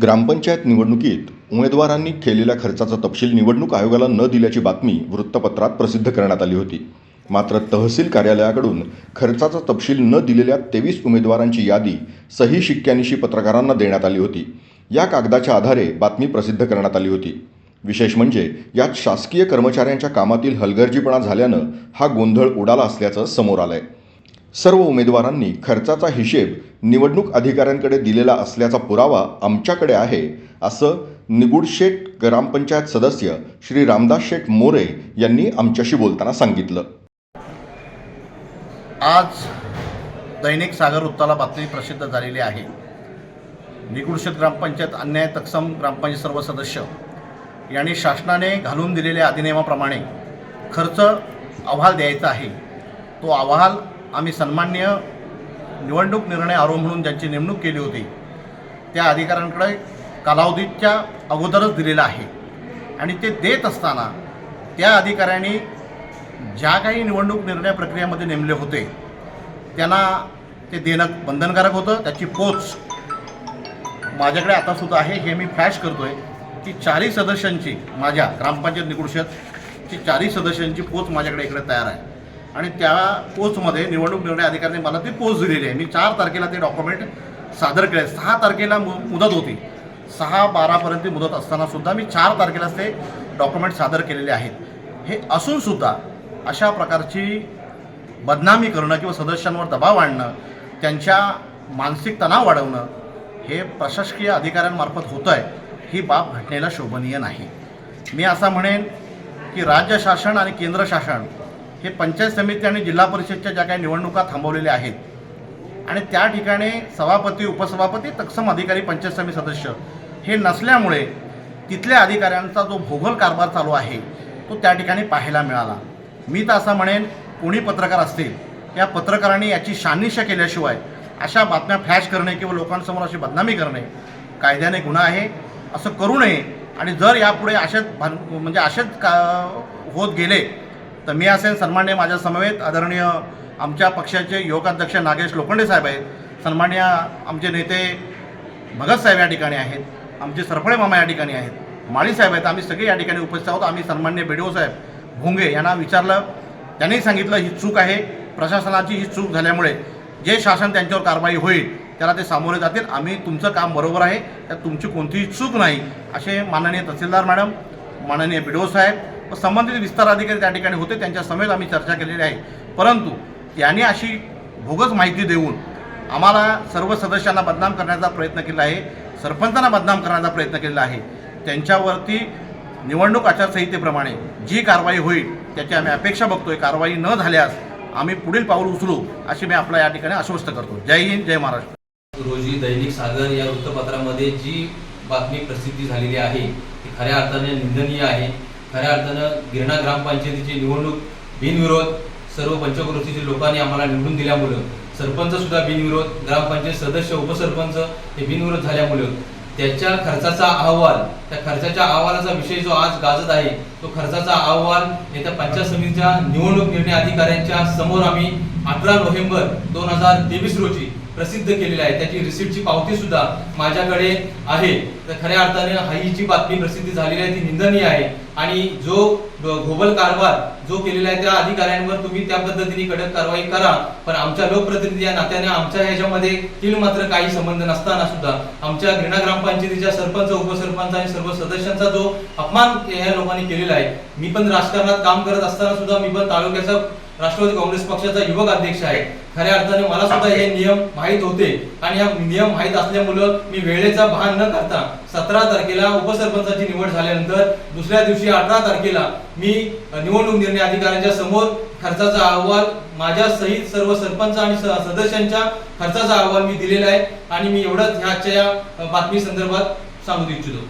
ग्रामपंचायत निवडणुकीत उमेदवारांनी केलेल्या खर्चाचा तपशील निवडणूक आयोगाला न दिल्याची बातमी वृत्तपत्रात प्रसिद्ध करण्यात आली होती. मात्र तहसील कार्यालयाकडून खर्चाचा तपशील न दिलेल्या तेवीस उमेदवारांची यादी सही शिक्क्यानिशी पत्रकारांना देण्यात आली होती. या कागदाच्या आधारे बातमी प्रसिद्ध करण्यात आली होती. विशेष म्हणजे यात शासकीय कर्मचाऱ्यांच्या कामातील हलगर्जीपणा झाल्यानं हा गोंधळ उडाला असल्याचं समोर आलं आहे सर्व उमेदवारांनी खर्चाचा हिशेब निवडणूक अधिकाऱ्यांकडे दिलेला असल्याचा पुरावा आमच्याकडे आहे असं निगुडशेठ ग्रामपंचायत सदस्य श्री रामदास शेठ मोरे यांनी आमच्याशी बोलताना सांगितलं. आज दैनिक सागर वृत्ताला बातमी प्रसिद्ध झालेली आहे. निगुडशेठ ग्रामपंचायत अन्याय तक्षम ग्रामपंचायत सर्व सदस्य यांनी शासनाने घालून दिलेल्या अधिनियमाप्रमाणे खर्च अहवाल द्यायचा आहे. तो अहवाल आम्ही सन्मान्य निवडणूक निर्णय आरोप म्हणून ज्यांची नेमणूक केली होती त्या अधिकाऱ्यांकडे कालावधीच्या अगोदरच दिलेलं आहे. आणि ते देत असताना त्या अधिकाऱ्यांनी ज्या काही निवडणूक निर्णय प्रक्रियेमध्ये नेमले होते त्यांना ते देणं बंधनकारक होतं. त्याची पोच माझ्याकडे आतासुद्धा आहे. हे मी फ्लॅश करतो आहे की चारही सदस्यांची माझ्या ग्रामपंचायत निकुडशतची चारही सदस्यांची पोच माझ्याकडे इकडे तयार आहे. आणि त्या पोचमध्ये निवडणूक निर्णय अधिकाऱ्यांनी मला ती पोच दिलेली आहे. मी चार तारखेला ते डॉक्युमेंट सादर केले. सहा तारखेला मु मुदत होती. सहा बारापर्यंत मुदत असताना सुद्धा मी चार तारखेला ते डॉक्युमेंट सादर केलेले आहेत. हे असूनसुद्धा अशा प्रकारची बदनामी करणं किंवा सदस्यांवर दबाव आणणं त्यांच्या मानसिक तणाव वाढवणं हे प्रशासकीय अधिकाऱ्यांमार्फत होतं आहे ही बाब घटनेला शोभनीय नाही. मी असा म्हणेन की राज्य शासन आणि केंद्र शासन हे पंचायत समिती आणि जिल्हा परिषदच्या ज्या काही निवडणुका थांबवलेल्या आहेत आणि त्या ठिकाणी सभापती उपसभापती तत्सम अधिकारी पंचायत समिती सदस्य हे नसल्यामुळे तिथल्या अधिकाऱ्यांचा जो भोगल कारभार चालू आहे तो त्या ठिकाणी पाहायला मिळाला. मी तर असं म्हणेन कोणी पत्रकार असतील या पत्रकारांनी याची शानिशा केल्याशिवाय अशा बातम्या फ्लॅश करणे किंवा लोकांसमोर अशी बदनामी करणे कायद्याने गुन्हा आहे असं करू नये. आणि जर यापुढे असेच भान म्हणजे असेच का होत गेले तर मी असेल सन्मान्य माझ्या समवेत आदरणीय आमच्या पक्षाचे युवकाध्यक्ष नागेश लोखंडे साहेब आहेत. सन्मान्य आमचे नेते भगत साहेब या ठिकाणी आहेत. आमचे सरफळे मामा या ठिकाणी आहेत. माळी साहेब आहेत. आम्ही सगळे या ठिकाणी उपस्थित आहोत. आम्ही सन्मान्य बेडिओ साहेब भोंगे यांना विचारलं. त्यांनी सांगितलं ही चूक आहे. प्रशासनाची ही चूक झाल्यामुळे जे शासन त्यांच्यावर कारवाई होईल त्याला ते सामोरे जातील. आम्ही तुमचं काम बरोबर आहे. त्यात तुमची कोणतीही चूक नाही. असे माननीय तहसीलदार मॅडम माननीय बिडो साहेब संबंधित विस्तार अधिकारी त्या ठिकाणी होते त्यांच्या समेत आम्ही चर्चा केलेली आहे. परंतु त्यांनी अशी भोगस माहिती देऊन आम्हाला सर्व सदस्यांना बदनाम करण्याचा प्रयत्न केला आहे सरपंचांना बदनाम करण्याचा प्रयत्न केलेला आहे. त्यांच्यावरती निवडणूक आचारसंहितेप्रमाणे जी कारवाई होईल त्याची आम्ही अपेक्षा बघतोय. कारवाई न झाल्यास आम्ही पुढील पाऊल उचलू अशी मी आपला या ठिकाणी आश्वस्त करतो. जय हिंद जय महाराष्ट्र. रोजी दैनिक सागर या वृत्तपत्रामध्ये जी बातमी प्रसिद्धी झालेली आहे ती खऱ्या अर्थाने निंदनीय आहे. खऱ्या अर्थानं गिरणा ग्रामपंचायतीची निवडणूक बिनविरोध सर्व पंचक्रोशीच्या लोकांनी आम्हाला निवडून दिल्यामुळं सरपंच सुद्धा बिनविरोध ग्रामपंचायत सदस्य उपसरपंच हे बिनविरोध झाल्यामुळं त्याच्या खर्चाचा अहवाल त्या खर्चाच्या अहवालाचा विषय जो आज गाजत आहे तो खर्चाचा अहवाल येत्या पंचायत समितीच्या निवडणूक निर्णय अधिकाऱ्यांच्या समोर आम्ही अठरा नोव्हेंबर दोन हजार तेवीस रोजी प्रसिद्ध केलेली आहे. त्याची रिसिप्टची पावती सुद्धा माझ्याकडे आहे. तर खऱ्या अर्थाने हा ही जी बातमी प्रसिद्ध झालेली आहे ती निंदनीय आहे. आणि जो घोबल कारभार जो केलेला आहे त्या अधिकाऱ्यांवर तुम्ही त्या पद्धतीने कडक कारवाई करा. पण आमच्या लोकप्रतिनिधी या नात्याने आमच्या ह्याच्यामध्ये तीन मात्र काही संबंध नसताना सुद्धा आमच्या घृणा ग्रामपंचायतीच्या सरपंच उपसरपंच आणि सर्व सदस्यांचा जो अपमान या लोकांनी केलेला आहे. मी पण राजकारणात काम करत असताना सुद्धा मी पण तालुक्याचा राष्ट्रवादी काँग्रेस पक्षाचा युवक अध्यक्ष आहे. खऱ्या अर्थाने मला सुद्धा हे नियम माहीत होते. आणि हा नियम माहीत असल्यामुळं मी वेळेचा भान न करता सतरा तारखेला उपसरपंचाची निवड झाल्यानंतर दुसऱ्या दिवशी अठरा तारखेला मी निवडणूक निर्णय अधिकाऱ्यांच्या समोर खर्चाचा अहवाल माझ्या सहित सर्व सरपंच आणि सदस्यांच्या खर्चाचा अहवाल मी दिलेला आहे. आणि मी एवढंच ह्याच्या बातमी संदर्भात सांगू इच्छितो.